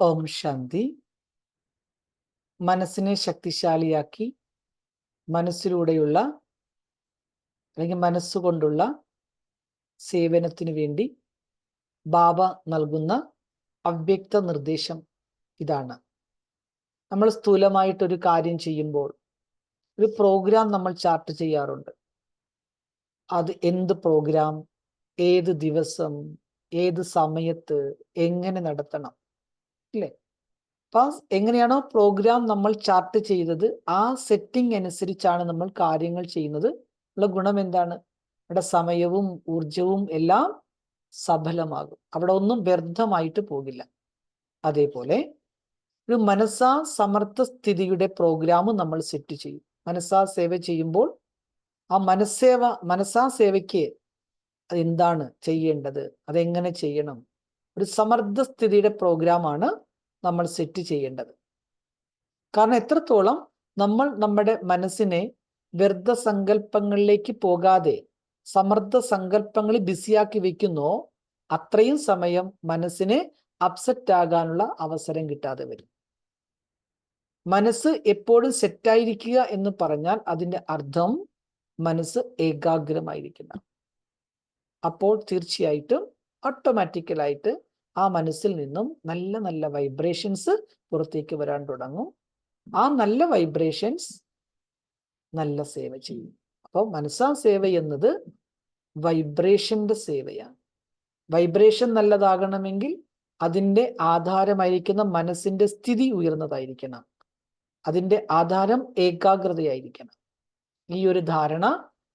ഓം ശാന്തി. മനസ്സിനെ ശക്തിശാലിയാക്കി മനസ്സിലൂടെയുള്ള അല്ലെങ്കിൽ മനസ്സുകൊണ്ടുള്ള സേവനത്തിനു വേണ്ടി ബാബ നൽകുന്ന അവ്യക്ത നിർദ്ദേശം ഇതാണ്. നമ്മൾ സ്ഥൂലമായിട്ടൊരു കാര്യം ചെയ്യുമ്പോൾ ഒരു പ്രോഗ്രാം നമ്മൾ ചാർട്ട് ചെയ്യാറുണ്ട്. അത് എന്ത് പ്രോഗ്രാം ഏത് ദിവസം ഏത് സമയത്ത് എങ്ങനെ നടത്തണം ഇല്ലേ അപ്പൊ എങ്ങനെയാണോ പ്രോഗ്രാം നമ്മൾ ചാർട്ട് ചെയ്തത് ആ സെറ്റിംഗ് അനുസരിച്ചാണ് നമ്മൾ കാര്യങ്ങൾ ചെയ്യുന്നത്. ഉള്ള ഗുണം എന്താണ്? അവിടെ സമയവും ഊർജവും എല്ലാം സഫലമാകും. അവിടെ ഒന്നും വ്യർത്ഥമായിട്ട് പോകില്ല. അതേപോലെ ഒരു മനസ്സാ സമർത്ഥ സ്ഥിതിയുടെ പ്രോഗ്രാം നമ്മൾ സെറ്റ് ചെയ്യും. മനസ്സാ സേവ ചെയ്യുമ്പോൾ ആ മനസ്സേവ മനസ്സാ സേവയ്ക്ക് അതെന്താണ് ചെയ്യേണ്ടത്? അതെങ്ങനെ ചെയ്യണം? ഒരു സമർത്ഥ സ്ഥിതിയുടെ പ്രോഗ്രാമാണ് നമ്മൾ സെറ്റ് ചെയ്യേണ്ടത്. കാരണം എത്രത്തോളം നമ്മൾ നമ്മുടെ മനസ്സിനെ വ്യർത്ഥ സങ്കല്പങ്ങളിലേക്ക് പോകാതെ സമർദ്ധ സങ്കല്പങ്ങളിൽ ബിസിയാക്കി വെക്കുന്നോ അത്രയും സമയം മനസ്സിനെ അപ്സെറ്റ് ആകാനുള്ള അവസരം കിട്ടാതെ വരും. മനസ്സ് എപ്പോഴും സെറ്റായിരിക്കുക എന്ന് പറഞ്ഞാൽ അതിന്റെ അർത്ഥം മനസ്സ് ഏകാഗ്രമായിരിക്കണം അപ്പോൾ തീർച്ചയായിട്ടും ഓട്ടോമാറ്റിക്കലായിട്ട് ആ മനസ്സിൽ നിന്നും നല്ല നല്ല വൈബ്രേഷൻസ് പുറത്തേക്ക് വരാൻ തുടങ്ങും. ആ നല്ല വൈബ്രേഷൻസ് നല്ല സേവ ചെയ്യും. അപ്പോൾ മനസ്സാ സേവ എന്നത് വൈബ്രേഷന്റെ സേവയാണ്. വൈബ്രേഷൻ നല്ലതാകണമെങ്കിൽ അതിന്റെ ആധാരമായിരിക്കുന്ന മനസ്സിന്റെ സ്ഥിതി ഉയർന്നതായിരിക്കണം. അതിന്റെ ആധാരം ഏകാഗ്രതയായിരിക്കണം. ഈ ഒരു ധാരണ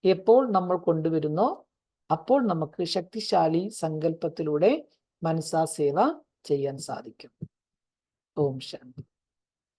എപ്പോൾ നമ്മൾ കൊണ്ടുവരുന്നോ അപ്പോൾ നമുക്ക് ശക്തിശാലി സങ്കല്പത്തിലൂടെ മനസ്സാ സേവ ചെയ്യാൻ സാധിക്കും. ഓം ശാന്തി.